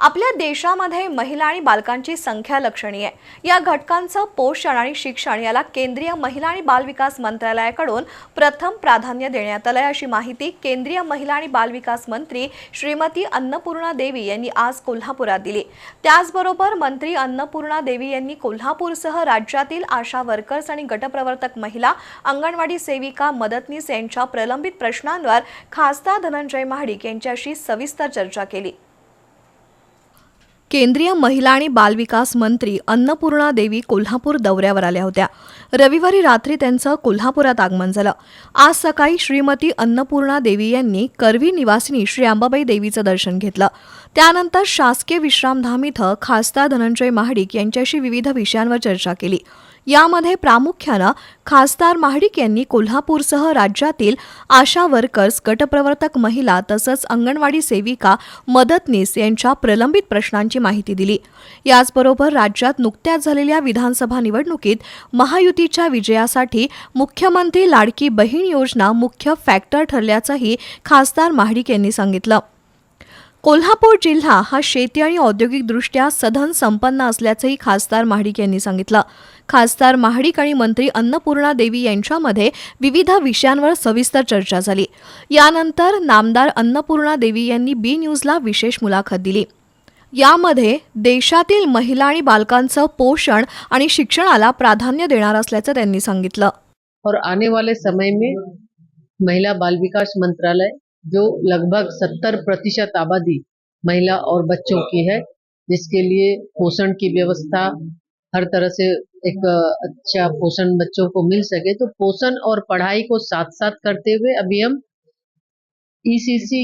आपल्या देशामध्ये महिला आणि बालकांची संख्या लक्षणीय. आहे या घटकांचं पोषण आणि शिक्षण याला केंद्रीय महिला आणि बालविकास मंत्रालयाकडून प्रथम प्राधान्य देण्यात आलंय अशी माहिती केंद्रीय महिला आणि बालविकास मंत्री श्रीमती अन्नपूर्णा देवी यांनी आज कोल्हापुरात दिली. त्याचबरोबर मंत्री अन्नपूर्णा देवी यांनी कोल्हापूरसह राज्यातील आशा वर्कर्स आणि गटप्रवर्तक महिला अंगणवाडी सेविका मदतनीस यांच्या प्रलंबित प्रश्नांवर खासदार धनंजय महाडिक यांच्याशी सविस्तर चर्चा केली. केंद्रीय महिला आणि बालविकास मंत्री अन्नपूर्णा देवी कोल्हापूर दौऱ्यावर आल्या होत्या. रविवारी रात्री त्यांचं कोल्हापुरात आगमन झालं. आज सकाळी श्रीमती अन्नपूर्णा देवी यांनी करवी निवासिनी श्री अंबाबाई देवीचं दर्शन घेतलं. त्यानंतर शासकीय विश्रामधाम इथं खासदार धनंजय महाडिक यांच्याशी विविध विषयांवर चर्चा केली. यामध्ये प्रामुख्यानं खासदार महाडिक यांनी कोल्हापूरसह राज्यातील आशा वर्कर्स गटप्रवर्तक महिला तसंच अंगणवाडी सेविका मदतनीस यांच्या प्रलंबित प्रश्नांची माहिती दिली. याचबरोबर राज्यात नुकत्याच झालेल्या विधानसभा निवडणुकीत महायुतीच्या विजयासाठी मुख्यमंत्री लाडकी बहीण योजना मुख्य फॅक्टर ठरल्याचंही खासदार महाडिक यांनी सांगितलं. कोल्हापूर जिल्हा हा शेती आणि औद्योगिकदृष्ट्या सधन संपन्न असल्याचंही खासदार महाडिक यांनी सांगितलं. खासदार महाडिक आणि मंत्री अन्नपूर्णा देवी यांच्यामध्ये विविध विषयांवर सविस्तर चर्चा झाली. यानंतर नामदार अन्नपूर्णा देवी यांनी बी न्यूजला विशेष मुलाखत दिली. यामध्ये देशातील महिला आणि बालकांचं पोषण आणि शिक्षणाला प्राधान्य देणार असल्याचं त्यांनी सांगितलं. और आने वाले समय में महिला बाल विकास मंत्रालय जो लगभग सत्तर प्रतिशत आबादी महिला और बच्चों की है, जिसके लिए पोषण की व्यवस्था, हर तरह से एक अच्छा पोषण बच्चों को मिल सके। तो पोषण और पढ़ाई को साथ साथ करते हुए अभी हम ईसीसी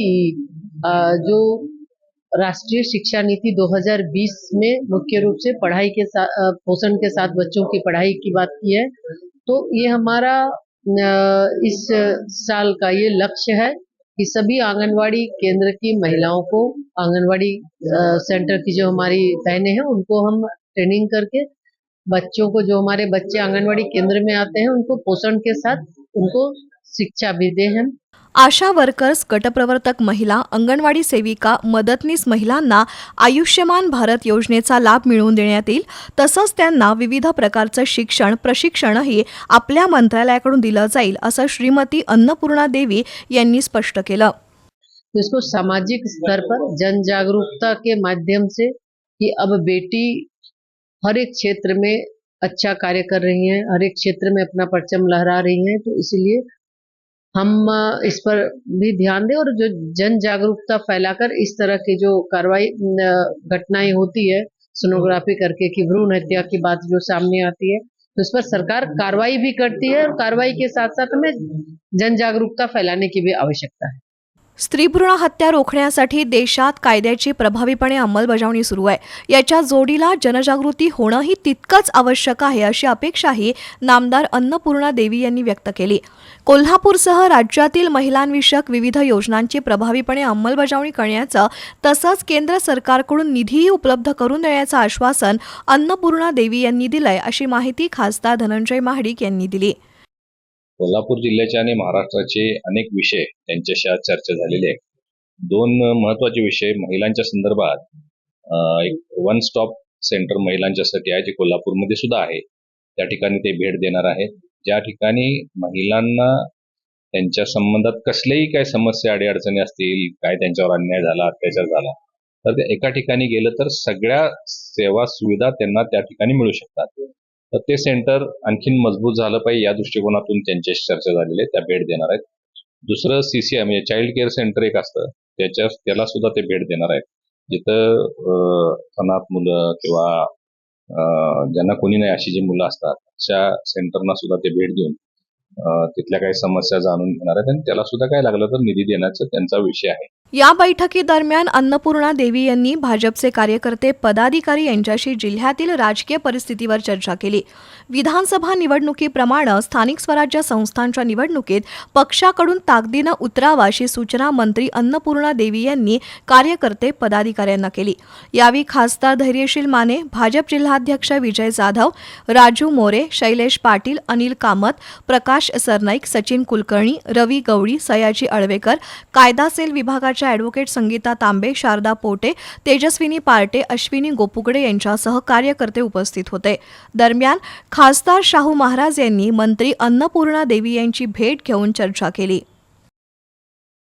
जो राष्ट्रीय शिक्षा नीति 2020 में मुख्य रूप से पढ़ाई के साथ पोषण के साथ बच्चों की पढ़ाई की बात की है तो ये हमारा इस साल का ये लक्ष्य है। कि सभी आंगनवाड़ी केंद्र की महिलाओं को, आंगनवाड़ी सेंटर की जो हमारी बहनें हैं, उनको हम ट्रेनिंग करके, बच्चों को, जो हमारे बच्चे आंगनवाड़ी केंद्र में आते हैं, उनको पोषण के साथ उनको शिक्षा भी दें हम। आशा वर्कर्स गटप्रवर्तक महिला अंगणवाडी सेविका मदतनीस महिलांना आयुष्यमान भारत योजनेचा लाभ मिळवून देण्यात येईल. तसंच त्यांना विविध प्रकारचं शिक्षण प्रशिक्षणही आपल्या मंत्रालयाकडून दिलं जाईल असं श्रीमती अन्नपूर्णा देवी यांनी स्पष्ट केलं. इसको सामाजिक स्तर पर जन जागरूकता के माध्यम से कि अब बेटी हर एक क्षेत्र में अच्छा कार्य कर रही हैं हर एक क्षेत्र में अपना परचम लहरा रही हैं तो इसलिए हम इस पर भी ध्यान दें और जो जन जागरूकता फैलाकर इस तरह की जो कार्रवाई घटनाएँ होती है, सोनोग्राफी करके कि भ्रूण हत्या की बात जो सामने आती है तो इस पर सरकार कार्रवाई भी करती है और कार्रवाई के साथ साथ हमें जन जागरूकता फैलाने की भी आवश्यकता है। स्त्रीभ्रूण हत्या रोखण्यासाठी देशात कायद्याची प्रभावीपणे अंमलबजावणी सुरू आहे. याच्या जोडीला जनजागृती होणंही तितकंच आवश्यक आहे अशी अपेक्षाही नामदार अन्नपूर्णा देवी यांनी व्यक्त केली. कोल्हापूरसह राज्यातील महिलांविषयक विविध योजनांची प्रभावीपणे अंमलबजावणी करण्याचं तसंच केंद्र सरकारकडून निधीही उपलब्ध करून देण्याचं आश्वासन अन्नपूर्णा देवी यांनी दिलंय अशी माहिती खासदार धनंजय महाडिक यांनी दिली. कोल्हापूर जिल्ह्याचे आणि महाराष्ट्राचे अनेक विषय त्यांच्याशी आज चर्चा झालेली आहे. दोन महत्त्वाचे विषय महिलांच्या संदर्भात एक वन स्टॉप सेंटर महिलांच्यासाठी आहे जे कोल्हापूरमध्ये सुद्धा आहे. त्या ठिकाणी ते भेट देणार आहेत. ज्या ठिकाणी महिलांना त्यांच्या संबंधात कसल्याही काय समस्या अडीअडचणी असतील काय त्यांच्यावर अन्याय झाला अत्याचार झाला तर ते एका ठिकाणी गेलं तर सगळ्या सेवा सुविधा त्यांना त्या ठिकाणी मिळू शकतात. तर ते सेंटर आणखीन मजबूत झालं पाहिजे या दृष्टिकोनातून त्यांच्याशी चर्चा झालेली आहे. त्या भेट देणार आहेत. दुसरं सीसीआय म्हणजे चाइल्ड केअर सेंटर एक असतं. त्याच्या त्याला सुद्धा ते भेट देणार आहेत. जिथं अनाथ मुलं किंवा ज्यांना कोणी नाही अशी जी मुलं असतात अशा सेंटरना सुद्धा ते भेट देऊन तिथल्या काही समस्या जाणून घेणार आहेत. आणि त्याला सुद्धा काय लागलं तर निधी देण्याचा त्यांचा विषय आहे. या बैठकीदरम्यान अन्नपूर्णा देवी यांनी भाजपचे कार्यकर्ते पदाधिकारी यांच्याशी जिल्ह्यातील राजकीय परिस्थितीवर चर्चा केली. विधानसभा निवडणुकीप्रमाणे स्थानिक स्वराज्य संस्थांच्या निवडणुकीत पक्षाकडून ताकदीनं उतरावा अशी सूचना मंत्री अन्नपूर्णा देवी यांनी कार्यकर्ते पदाधिकाऱ्यांना केली. यावेळी खासदार धैर्यशील माने भाजप जिल्हाध्यक्ष विजय जाधव राजू मोरे शैलेश पाटील अनिल कामत प्रकाश सरनाईक सचिन कुलकर्णी रवी गवळी सयाजी अळवेकर कायदा सेल विभागाच्या ॲडव्होकेट संगीता तांबे शारदा पोटे तेजस्विनी पार्टे अश्विनी गोपुगडे यांच्यासह कार्यकर्ते उपस्थित होते. दरम्यान खासदार शाहू महाराज यांनी मंत्री अन्नपूर्णा देवी यांची भेट घेऊन चर्चा केली.